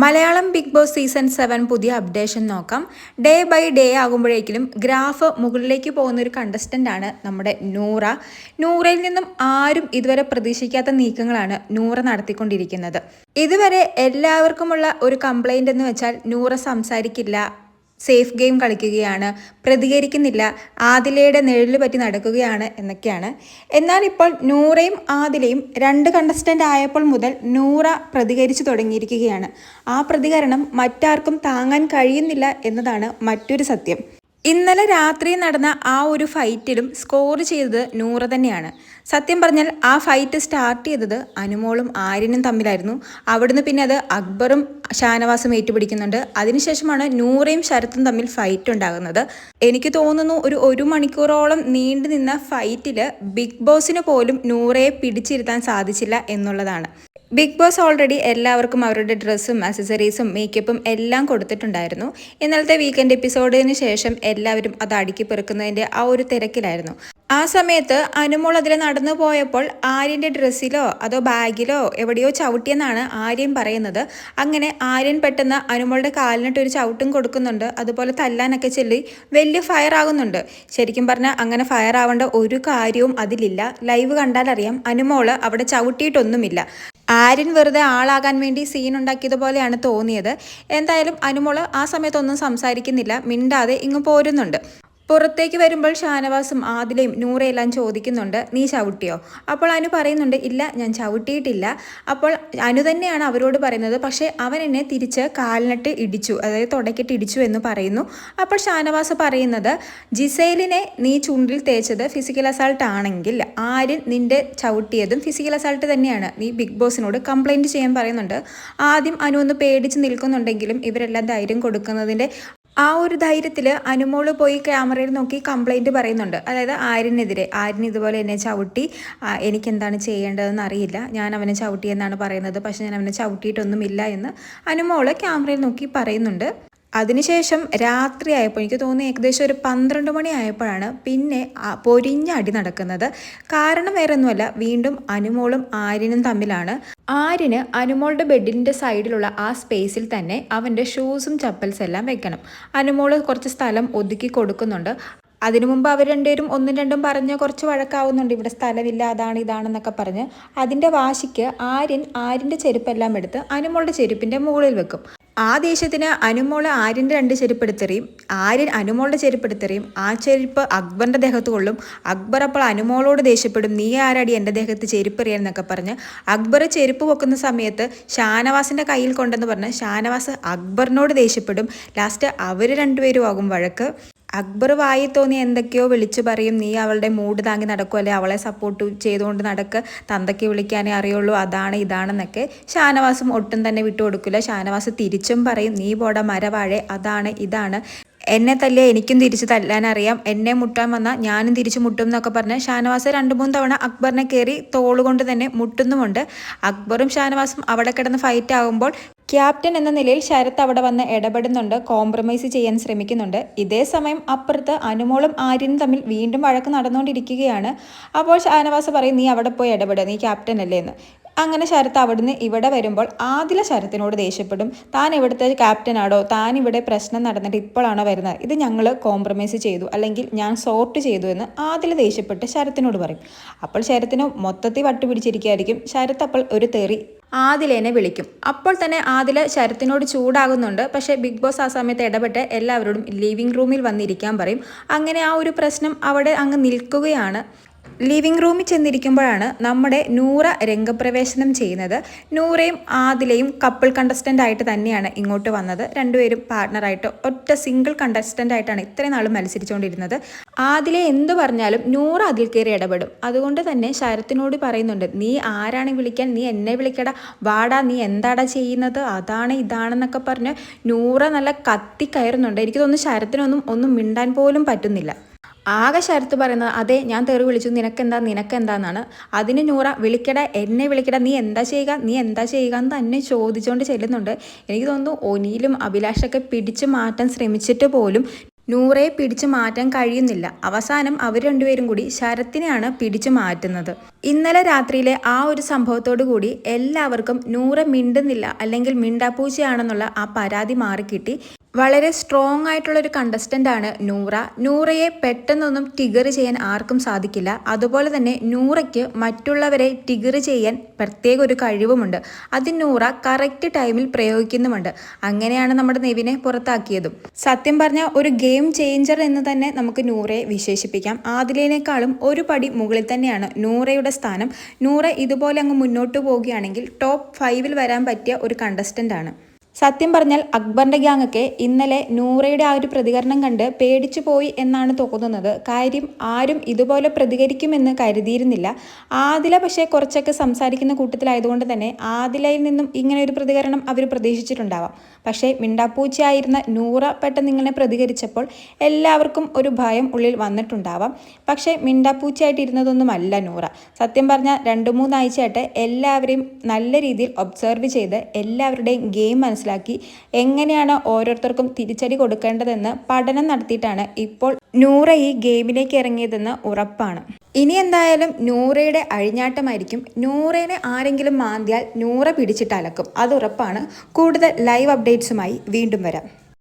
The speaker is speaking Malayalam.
Malayalam Bigg Boss season seven പുതിയ അപ്ഡേഷൻ നോക്കാം. ഡേ ബൈ ഡേ ആകുമ്പോഴേക്കും ഗ്രാഫ് മുകളിലേക്ക് പോകുന്ന ഒരു കണ്ടസ്റ്റന്റ് ആണ് നമ്മുടെ നൂറ. നൂറയിൽ നിന്നും ആരും ഇതുവരെ പ്രതീക്ഷിക്കാത്ത നീക്കങ്ങളാണ് നൂറ നടത്തിക്കൊണ്ടിരിക്കുന്നത്. ഇതുവരെ എല്ലാവർക്കുമുള്ള ഒരു കംപ്ലൈന്റ് എന്ന് വെച്ചാൽ നൂറ സംസാരിക്കില്ല. സേഫ് ഗെയിം കളിക്കുകയാണ്. പ്രതികരിക്കുന്നില്ല. ആദിലയുടെ നിഴൽ പറ്റി നടക്കുകയാണ് എന്നൊക്കെയാണ്. എന്നാൽ ഇപ്പോൾ നൂറയും ആദിലയും രണ്ട് കണ്ടസ്റ്റന്റ് ആയപ്പോൾ മുതൽ നൂറ പ്രതികരിച്ചു തുടങ്ങിയിരിക്കുകയാണ്. ആ പ്രതികരണം മറ്റാർക്കും താങ്ങാൻ കഴിയുന്നില്ല എന്നതാണ് മറ്റൊരു സത്യം. ഇന്നലെ രാത്രി നടന്ന ആ ഒരു ഫൈറ്റിലും സ്കോർ ചെയ്തത് നൂറ തന്നെയാണ്. സത്യം പറഞ്ഞാൽ ആ ഫൈറ്റ് സ്റ്റാർട്ട് ചെയ്തത് അനുമോളും ആര്യനും തമ്മിലായിരുന്നു. അവിടുന്ന് പിന്നെ അത് അക്ബറും ഷാനവാസും ഏറ്റുപിടിക്കുന്നുണ്ട്. അതിനുശേഷമാണ് നൂറയും ശരത്തും തമ്മിൽ ഫൈറ്റ് ഉണ്ടാകുന്നത്. എനിക്ക് തോന്നുന്നു ഒരു ഒരു മണിക്കൂറോളം നീണ്ടു നിന്ന ഫൈറ്റിൽ ബിഗ് ബോസിന് പോലും നൂറയെ പിടിച്ചിരുത്താൻ സാധിച്ചില്ല എന്നുള്ളതാണ്. ബിഗ് ബോസ് ഓൾറെഡി എല്ലാവർക്കും അവരുടെ ഡ്രസ്സും അക്സസറീസും മേക്കപ്പും എല്ലാം കൊടുത്തിട്ടുണ്ടായിരുന്നു. ഇന്നലത്തെ വീക്കെൻഡ് എപ്പിസോഡിന് ശേഷം എല്ലാവരും അത് അടുക്കി പെറുക്കുന്നതിന്റെ ആ ഒരു തിരക്കിലായിരുന്നു. ആ സമയത്ത് അനുമോൾ അതിൽ നടന്നു പോയപ്പോൾ ആര്യന്റെ ഡ്രസ്സിലോ അതോ ബാഗിലോ എവിടെയോ ചവിട്ടിയെന്നാണ് ആര്യൻ പറയുന്നത്. അങ്ങനെ ആര്യൻ പെട്ടെന്ന് അനുമോളുടെ കാലിനിട്ട് ഒരു ചവിട്ടും കൊടുക്കുന്നുണ്ട്. അതുപോലെ തല്ലാനൊക്കെ ചെല്ലി വലിയ ഫയർ ആകുന്നുണ്ട്. ശരിക്കും പറഞ്ഞാൽ അങ്ങനെ ഫയർ ആവേണ്ട ഒരു കാര്യവും അതിലില്ല. ലൈവ് കണ്ടാലറിയാം അനുമോൾ അവിടെ ചവിട്ടിയിട്ടൊന്നുമില്ല. ആര്യൻ വെറുതെ ആളാകാൻ വേണ്ടി സീൻ ഉണ്ടാക്കിയതുപോലെയാണ് തോന്നിയത്. എന്തായാലും അനുമോൾ ആ സമയത്തൊന്നും സംസാരിക്കുന്നില്ല. മിണ്ടാതെ ഇങ്ങ് പോരുന്നുണ്ട്. പുറത്തേക്ക് വരുമ്പോൾ ഷാനവാസും ആദിലയും നൂറയെല്ലാം ചോദിക്കുന്നുണ്ട് നീ ചവിട്ടിയോ? അപ്പോൾ അനു പറയുന്നുണ്ട് ഇല്ല ഞാൻ ചവിട്ടിയിട്ടില്ല. അപ്പോൾ അനു തന്നെയാണ് അവരോട് പറയുന്നത് പക്ഷേ അവൻ എന്നെ തിരിച്ച് കാലിനിട്ട് ഇടിച്ചു അതായത് തുടക്കിട്ട് ഇടിച്ചു എന്ന് പറയുന്നു. അപ്പോൾ ഷാനവാസ് പറയുന്നത് ജിസൈലിനെ നീ ചുണ്ടിൽ തേച്ചത് ഫിസിക്കൽ അസാൾട്ട് ആണെങ്കിൽ ആര്യൻ നിന്റെ ചവിട്ടിയതും ഫിസിക്കൽ അസാൾട്ട് തന്നെയാണ്. നീ ബിഗ് ബോസിനോട് കംപ്ലൈന്റ് ചെയ്യാൻ പറയുന്നുണ്ട്. ആദ്യം അനു ഒന്ന് പേടിച്ച് നിൽക്കുന്നുണ്ടെങ്കിലും ഇവരെല്ലാം ധൈര്യം കൊടുക്കുന്നതിന്റെ ആ ഒരു ധൈര്യത്തിൽ അനുമോൾ പോയി ക്യാമറയിൽ നോക്കി കംപ്ലൈന്റ് പറയുന്നുണ്ട്. അതായത് ആര്യനെതിരെ. ആര്യൻ ഇതുപോലെ എന്നെ ചവിട്ടി എനിക്കെന്താണ് ചെയ്യേണ്ടതെന്ന് അറിയില്ല. ഞാൻ അവനെ ചവിട്ടി എന്നാണ് പറയുന്നത്. പക്ഷേ ഞാൻ അവനെ ചവിട്ടിയിട്ടൊന്നുമില്ല എന്ന് അനുമോൾ ക്യാമറയിൽ നോക്കി പറയുന്നുണ്ട്. അതിനുശേഷം രാത്രി ആയപ്പോൾ എനിക്ക് തോന്നുന്നു ഏകദേശം ഒരു പന്ത്രണ്ട് മണി ആയപ്പോഴാണ് പിന്നെ പൊരിഞ്ഞ അടി നടക്കുന്നത്. കാരണം വേറെ ഒന്നുമല്ല വീണ്ടും അനുമോളും ആര്യനും തമ്മിലാണ്. ആര്യന് അനുമോളുടെ ബെഡിന്റെ സൈഡിലുള്ള ആ സ്പേസിൽ തന്നെ അവന്റെ ഷൂസും ചപ്പൽസും എല്ലാം വെക്കണം. അനുമോൾ കുറച്ച് സ്ഥലം ഒതുക്കി കൊടുക്കുന്നുണ്ട്. അതിനു മുമ്പ് അവർ രണ്ടുപേരും ഒന്നും രണ്ടും പറഞ്ഞ് കുറച്ച് വഴക്കാവുന്നുണ്ട്. ഇവിടെ സ്ഥലമില്ല അതാണ് ഇതാണെന്നൊക്കെ പറഞ്ഞ് അതിന്റെ വാശിക്ക് ആര്യൻ ആര്യന്റെ ചെരുപ്പെല്ലാം എടുത്ത് അനുമോളുടെ ചെരുപ്പിന്റെ മുകളിൽ വെക്കും. ആ ദേഷ്യത്തിന് അനുമോൾ ആര്യന്റെ രണ്ട് ചെരുപ്പെടുത്തെറിയും. ആര്യൻ അനുമോളുടെ ചെരുപ്പെടുത്തെറിയും. ആ ചെരുപ്പ് അക്ബറിന്റെ ദേഹത്ത് കൊള്ളും. അക്ബർ അപ്പോൾ അനുമോളോട് ദേഷ്യപ്പെടും. നീ ആരാടി എന്റെ ദേഹത്ത് ചെരുപ്പെറിയാൻ എന്നൊക്കെ പറഞ്ഞ് അക്ബർ ചെരുപ്പ് പൊക്കുന്ന സമയത്ത് ഷാനവാസിന്റെ കയ്യിൽ കൊണ്ടെന്ന് പറഞ്ഞ് ഷാനവാസ് അക്ബറിനോട് ദേഷ്യപ്പെടും. ലാസ്റ്റ് അവർ രണ്ടുപേരും ആകും വഴക്ക്. അക്ബർ വായി തോന്നി എന്തൊക്കെയോ വിളിച്ചു പറയും നീ അവളുടെ മൂഡ് താങ്ങി നടക്കും അല്ലെ അവളെ സപ്പോർട്ട് ചെയ്തുകൊണ്ട് നടക്ക് തന്തയ്ക്ക് വിളിക്കാനേ അറിയുള്ളൂ അതാണ് ഇതാണെന്നൊക്കെ ഷാനവാസും ഒട്ടും തന്നെ വിട്ടു കൊടുക്കില്ല. ഷാനവാസ് തിരിച്ചും പറയും നീ പോട മരവാഴെ അതാണ് ഇതാണ്. എന്നെ തല്ലിയ എനിക്കും തിരിച്ച് തല്ലാനറിയാം. എന്നെ മുട്ടാൻ വന്നാൽ ഞാനും തിരിച്ച് മുട്ടും എന്നൊക്കെ പറഞ്ഞ് ഷാനവാസ് രണ്ട് മൂന്ന് തവണ അക്ബറിനെ കയറി തോളുകൊണ്ട് തന്നെ മുട്ടുന്നുമുണ്ട്. അക്ബറും ഷാനവാസും അവിടെ കിടന്ന് ഫൈറ്റ് ആകുമ്പോൾ ക്യാപ്റ്റൻ എന്ന നിലയിൽ ശരത് അവിടെ വന്ന് ഇടപെടുന്നുണ്ട് കോംപ്രമൈസ് ചെയ്യാൻ ശ്രമിക്കുന്നുണ്ട്. ഇതേ സമയം അപ്പുറത്ത് അനുമോളും ആര്യനും തമ്മിൽ വീണ്ടും വഴക്ക് നടന്നുകൊണ്ടിരിക്കുകയാണ്. അപ്പോൾ ഷാനവാസ് പറയും നീ അവിടെ പോയി ഇടപെടുക നീ ക്യാപ്റ്റൻ അല്ലേ? എന്ന്. അങ്ങനെ ശരത് അവിടുന്ന് ഇവിടെ വരുമ്പോൾ ആദില ശരത്തിനോട് ദേഷ്യപ്പെടും. താൻ ഇവിടുത്തെ ക്യാപ്റ്റനാണോ താൻ ഇവിടെ പ്രശ്നം നടന്നിട്ട് ഇപ്പോഴാണോ വരുന്നത്? ഇത് ഞങ്ങൾ കോംപ്രമൈസ് ചെയ്തു അല്ലെങ്കിൽ ഞാൻ സോർട്ട് ചെയ്തു എന്ന് ആദില ദേഷ്യപ്പെട്ട് ശരത്തിനോട് പറയും. അപ്പോൾ ശരത്തിന് മൊത്തത്തിൽ വട്ടുപിടിച്ചിരിക്കുകയായിരിക്കും. ശരത് അപ്പോൾ ഒരു തെറി ആദിലേനെ വിളിക്കും. അപ്പോൾ തന്നെ ആദില ശരത്തിനോട് ചൂടാകുന്നുണ്ട്. പക്ഷേ ബിഗ് ബോസ് ആ സമയത്ത് ഇടപെട്ട് എല്ലാവരോടും ലിവിംഗ് റൂമിൽ വന്നിരിക്കാൻ പറയും. അങ്ങനെ ആ ഒരു പ്രശ്നം അവിടെ അങ്ങ് നിൽക്കുകയാണ്. ലിവിംഗ് റൂമിൽ ചെന്നിരിക്കുമ്പോഴാണ് നമ്മുടെ നൂറ രംഗപ്രവേശനം ചെയ്യുന്നത്. നൂറയും ആദിലയും കപ്പിൾ കണ്ടസ്റ്റന്റ് ആയിട്ട് തന്നെയാണ് ഇങ്ങോട്ട് വന്നത്. രണ്ടുപേരും പാർട്ട്ണറായിട്ട് ഒറ്റ സിംഗിൾ കണ്ടസ്റ്റന്റ് ആയിട്ടാണ് ഇത്രയും നാളും മത്സരിച്ചുകൊണ്ടിരുന്നത്. ആദിലെ എന്ത് പറഞ്ഞാലും നൂറ അതിൽ കയറി ഇടപെടും. അതുകൊണ്ട് തന്നെ ശരത്തിനോട് പറയുന്നുണ്ട് നീ ആരാണ് വിളിക്കാൻ? നീ എന്നെ വിളിക്കടാ. വാടാ നീ എന്താടാ ചെയ്യുന്നത്? അതാണ് ഇതാണെന്നൊക്കെ പറഞ്ഞ് നൂറ നല്ല കത്തി കയറുന്നുണ്ട്. എനിക്ക് ശരത്തിനൊന്നും ഒന്നും മിണ്ടാൻ പോലും പറ്റുന്നില്ല. ആകെ ശരത്ത് പറയുന്നത് അതെ ഞാൻ തെറി വിളിച്ചു. നിനക്കെന്താ? നിനക്കെന്താന്നാണ്. അതിന് നൂറ വിളിക്കട എന്നെ വിളിക്കട. നീ എന്താ ചെയ്യുക? നീ എന്താ ചെയ്യുക? എന്ന് തന്നെ ചോദിച്ചുകൊണ്ട് ചെല്ലുന്നുണ്ട്. എനിക്ക് തോന്നുന്നു ഒനിയിലും അഭിലാഷൊക്കെ പിടിച്ചു മാറ്റാൻ ശ്രമിച്ചിട്ട് പോലും നൂറയെ പിടിച്ചു മാറ്റാൻ കഴിയുന്നില്ല. അവസാനം അവർ രണ്ടുപേരും കൂടി ശരത്തിനെയാണ് പിടിച്ചു മാറ്റുന്നത്. ഇന്നലെ രാത്രിയിലെ ആ ഒരു സംഭവത്തോടു കൂടി എല്ലാവർക്കും നൂറ മിണ്ടുന്നില്ല. അല്ലെങ്കിൽ മിണ്ടാപ്പൂച്ചയാണെന്നുള്ള ആ പരാതി മാറിക്കിട്ടി. വളരെ സ്ട്രോങ് ആയിട്ടുള്ള ഒരു കണ്ടസ്റ്റന്റ് ആണ് നൂറ. നൂറയെ പെട്ടെന്നൊന്നും ടിഗർ ചെയ്യാൻ ആർക്കും സാധിക്കില്ല. അതുപോലെ തന്നെ നൂറയ്ക്ക് മറ്റുള്ളവരെ ടിഗർ ചെയ്യാൻ പ്രത്യേക ഒരു കഴിവുമുണ്ട്. അത് നൂറ കറക്റ്റ് ടൈമിൽ പ്രയോഗിക്കുന്നുമുണ്ട്. അങ്ങനെയാണ് നമ്മുടെ നെവിനെ പുറത്താക്കിയതും. സത്യം പറഞ്ഞാൽ ഒരു ഗെയിം ചേഞ്ചർ എന്ന് തന്നെ നമുക്ക് നൂറയെ വിശേഷിപ്പിക്കാം. ആദിലേനേക്കാളും ഒരു പടി മുകളിൽ തന്നെയാണ് നൂറയുടെ സ്ഥാനം. നൂറ ഇതുപോലെ അങ്ങ് മുന്നോട്ട് പോവുകയാണെങ്കിൽ ടോപ്പ് ഫൈവിൽ വരാൻ പറ്റിയ ഒരു കണ്ടസ്റ്റന്റ് ആണ്. സത്യം പറഞ്ഞാൽ അക്ബറിന്റെ ഗ്യാങ് ഒക്കെ ഇന്നലെ നൂറയുടെ ആ ഒരു പ്രതികരണം കണ്ട് പേടിച്ചു പോയി എന്നാണ് തോന്നുന്നത്. കാര്യം ആരും ഇതുപോലെ പ്രതികരിക്കുമെന്ന് കരുതിയിരുന്നില്ല. ആദില പക്ഷേ കുറച്ചൊക്കെ സംസാരിക്കുന്ന കൂട്ടത്തിലായതുകൊണ്ട് തന്നെ ആദിലയിൽ നിന്നും ഇങ്ങനെ ഒരു പ്രതികരണം അവർ പ്രതീക്ഷിച്ചിട്ടുണ്ടാവാം. പക്ഷേ മിണ്ടാപ്പൂച്ചയായിരുന്ന നൂറ പെട്ടെന്ന് ഇങ്ങനെ പ്രതികരിച്ചപ്പോൾ എല്ലാവർക്കും ഒരു ഭയം ഉള്ളിൽ വന്നിട്ടുണ്ടാവാം. പക്ഷേ മിണ്ടാപ്പൂച്ചയായിട്ടിരുന്നതൊന്നുമല്ല നൂറ. സത്യം പറഞ്ഞാൽ രണ്ട് മൂന്നാഴ്ചയായിട്ട് എല്ലാവരെയും നല്ല രീതിയിൽ ഒബ്സർവ് ചെയ്ത് എല്ലാവരുടെയും ഗെയിം മനസ്സിലാക്കി എങ്ങനെയാണ് ഓരോരുത്തർക്കും തിരിച്ചടി കൊടുക്കേണ്ടതെന്ന് പഠനം നടത്തിയിട്ടാണ് ഇപ്പോൾ നൂറ ഈ ഗെയിമിലേക്ക് ഇറങ്ങിയതെന്ന് ഉറപ്പാണ്. ഇനി എന്തായാലും നൂറയുടെ അഴിഞ്ഞാട്ടമായിരിക്കും. നൂറേനെ ആരെങ്കിലും മാന്തിയാൽ നൂറ പിടിച്ചിട്ട് അലക്കും. അത് ഉറപ്പാണ്. കൂടുതൽ ലൈവ് അപ്ഡേറ്റ്സുമായി വീണ്ടും വരാം.